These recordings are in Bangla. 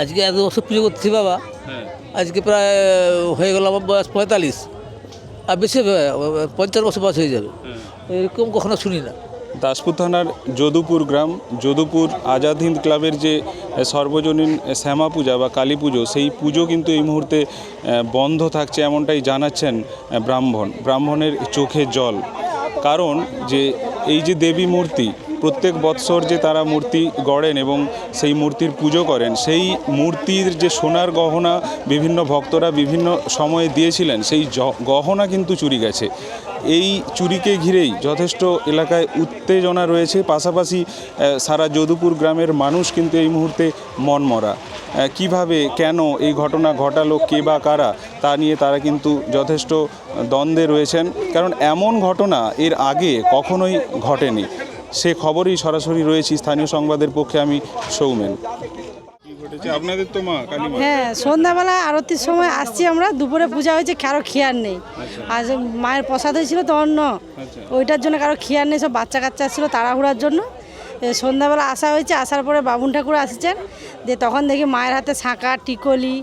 আজকে এত বছর পুজো করছি বাবা। হ্যাঁ। আজকে প্রায় হয়ে গেল আমার বয়স পঁয়তাল্লিশ। আর বেশি পঞ্চাশ বছর বয়স হয়ে যাবে। হ্যাঁ। এরকম কখনো শুনি না। দাসপুর থানার যদুপুর গ্রাম যদুপুর আজাদ হিন্দ ক্লাবের যে সর্বজনীন শ্যামা পূজা বা কালী পুজো সেই পুজো কিন্তু এই মুহূর্তে বন্ধ থাকছে এমনটাই জানাচ্ছেন ব্রাহ্মণ। ব্রাহ্মণের চোখে জল। কারণ যে এই যে দেবী মূর্তি প্রত্যেক বৎসর যে তারা মূর্তি গড়েন এবং সেই মূর্তির পুজো করেন, সেই মূর্তির যে সোনার গহনা বিভিন্ন ভক্তরা বিভিন্ন সময়ে দিয়েছিলেন, সেই গহনা কিন্তু চুরি গেছে। এই চুরিকে ঘিরেই যথেষ্ট এলাকায় উত্তেজনা রয়েছে। পাশাপাশি সারা যদুপুর গ্রামের মানুষ কিন্তু এই মুহূর্তে মনমরা। কীভাবে, কেন এই ঘটনা ঘটালো, কে বা কারা, তা নিয়ে তারা কিন্তু যথেষ্ট দ্বন্দ্বে রয়েছেন। কারণ এমন ঘটনা এর আগে কখনোই ঘটেনি। সে খবরই সরাসরি রয়েছে স্থানীয় সংবাদের পক্ষে আমি সৌমেন। আপনাদের তো মা হ্যাঁ সন্ধ্যাবেলা আরতির সময় আসছি আমরা দুপুরে পূজা হয়েছে কারও খেয়ার নেই। আর মায়ের প্রসাদ হয়েছিল তো অন্য আচ্ছা। ওইটার জন্য কারও খেয়ার নেই সব বাচ্চা কাচ্চা ছিল তাড়াহুড়ার জন্য। সন্ধ্যাবেলা আসা হয়েছে আসার পরে বাবুন ঠাকুর আসছেন। দিয়ে তখন দেখি মায়ের হাতে শাঁকা টিকলি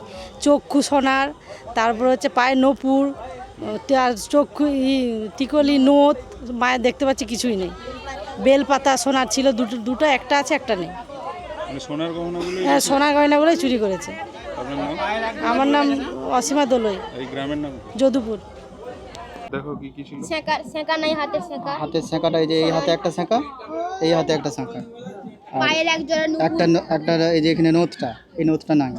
চক্ষু সোনার তারপর হচ্ছে পায়ে নপুর তা- চক্ষু ই, টিকলি নোত মায়ের দেখতে পাচ্ছি কিছুই নেই। বেলপাতা সোনার ছিল দুটো দুটো একটা আছে একটা নেই। মানে সোনার গহনাগুলো হ্যাঁ সোনার গয়নাগুলোই চুরি করেছে। আমার নাম অসীমা দোলই। গ্রামের নাম যদুপুর। দেখো কি কি ছিল? সেঁকা সেঁকা নাই হাতে হাতের শাঁখাটা এই যে এই হাতে একটা এই হাতে একটা শাঁখা পায়ের এক জোড়া নুপুর। একটা ন- একটা এই যে এখানে এই নাই।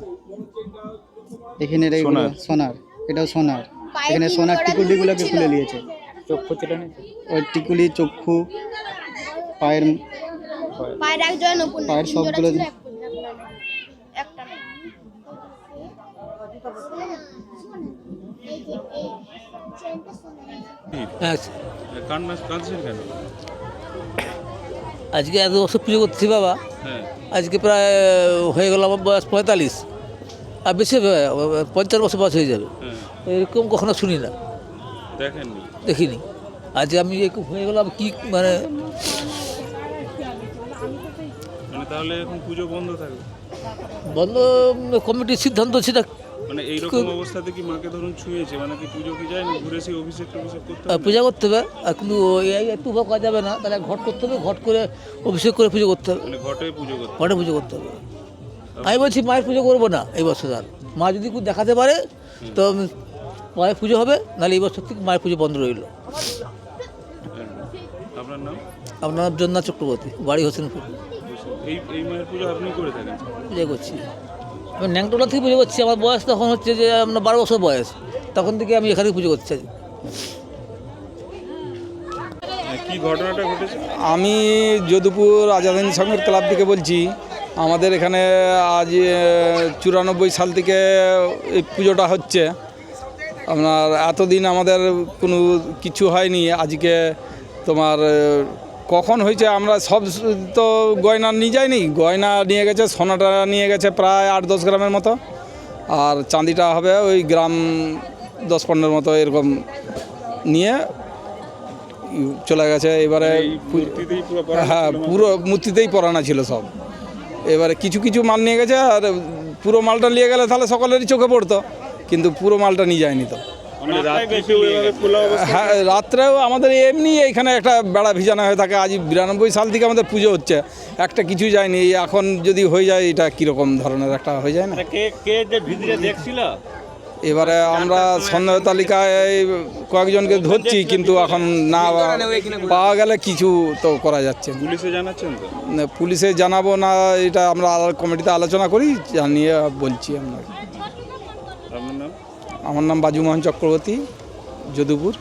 এখানে সোনার। সোনার এটাও সোনার। এখানে তিন সোনার জোড়া টিকুলিগুলোকে নুপুর খুলে ছিল। নিয়েছে ওই টিকুলি চক্ষু পায়ের পায়ের এক জোড়া নুপুর নেই, পায়ের সবগুলো একটা। হ্যাঁ। আজকে এত বছর পুজো করছি বাবা। হ্যাঁ। আজকে প্রায় হয়ে গেল আমার বয়স পঁয়তাল্লিশ। আর বেশি পঞ্চাশ বছর বয়স হয়ে যাবে। হ্যাঁ। এরকম কখনো শুনি না। দেখিনি। আজ আমি একটু হয়ে গেলাম কি মানে মানে তাহলে এখন পুজো বন্ধ থাকবে? বন্ধ কমিটির সিদ্ধান্ত সেটা মানে এইরকম অবস্থাতে কি মাকে ধরুন ছুঁয়েছে? মানে কি পুজো কি যায় না? ঘুরে সেই অভিষেক টভিষেক করতে হবে? পূজা করতে হবে। আর কিন্তু একটু করা যাবে না তাহলে ঘট করতে হবে ঘট করে অভিষেক করে পুজো করতে হবে। মানে ঘটে পুজো করতে ঘটে পুজো করতে হবে। আমি বলছি মায়ের পুজো করব না এই বছর আর। মা যদি দেখাতে পারে তো মায়ের পুজো হবে নাহলে এই বছর থেকে মায়ের পুজো বন্ধ রইল। হ্যাঁ। আপনার নাম? আপনার নাম জন্না চক্রবর্তী বাড়ি হোসেনপুর। এই এই মায়ের পুজো আপনি করে থাকেন? পুজো করছি। আমি ন্যাংটোলা থেকে পুজো করছি আমার বয়স তখন হচ্ছে যে আপনার বারো বছর বয়স। তখন থেকে আমি এখানে পুজো করছি। আজ। হ্যাঁ, কি ঘটনাটা ঘটেছে? আমি যদুপুর আজাদিন সংঘের ক্লাব থেকে বলছি আমাদের এখানে আজ চুরানব্বই সাল থেকে এই পুজোটা হচ্ছে। আপনার এতদিন আমাদের কোনো কিছু হয়নি আজকে তোমার কখন হয়েছে আমরা সব তো গয়না নিয়ে যাইনি। গয়না নিয়ে গেছে সোনাটা নিয়ে গেছে প্রায় আট দশ গ্রামের মতো। আর চাঁদিটা হবে ওই গ্রাম দশ পনেরোর মতো এরকম নিয়ে চলে গেছে। এবারে হ্যাঁ পুরো মূর্তিতেই পরানো ছিল সব। এবারে কিছু কিছু মাল নিয়ে গেছে আর পুরো মালটা নিয়ে গেলে তাহলে সকলেরই চোখে পড়তো কিন্তু পুরো মালটা নিয়ে যায়নি তো। মানে হ্যাঁ রাত্রেও আমাদের এমনি এখানে একটা বেড়া ভিজানো হয়ে থাকে আজ বিরানব্বই সাল থেকে আমাদের পুজো হচ্ছে। একটা কিছু যায়নি এখন যদি হয়ে যায় এটা কীরকম ধরনের একটা হয়ে যায় না? কে কে যে ভিতরে দেখছিল? এবারে আমরা সন্দেহ তালিকায় কয়েকজনকে ধরছি কিন্তু এখন না পাওয়া গেলে কিছু তো করা যাচ্ছে। না। পুলিশে জানাচ্ছেন পুলিশে জানাব না এটা আমরা কমিটিতে আলোচনা করি জানিয়ে বলছি আমরা। আমার নাম বাজু মোহন চক্রবর্তী যদুপুর।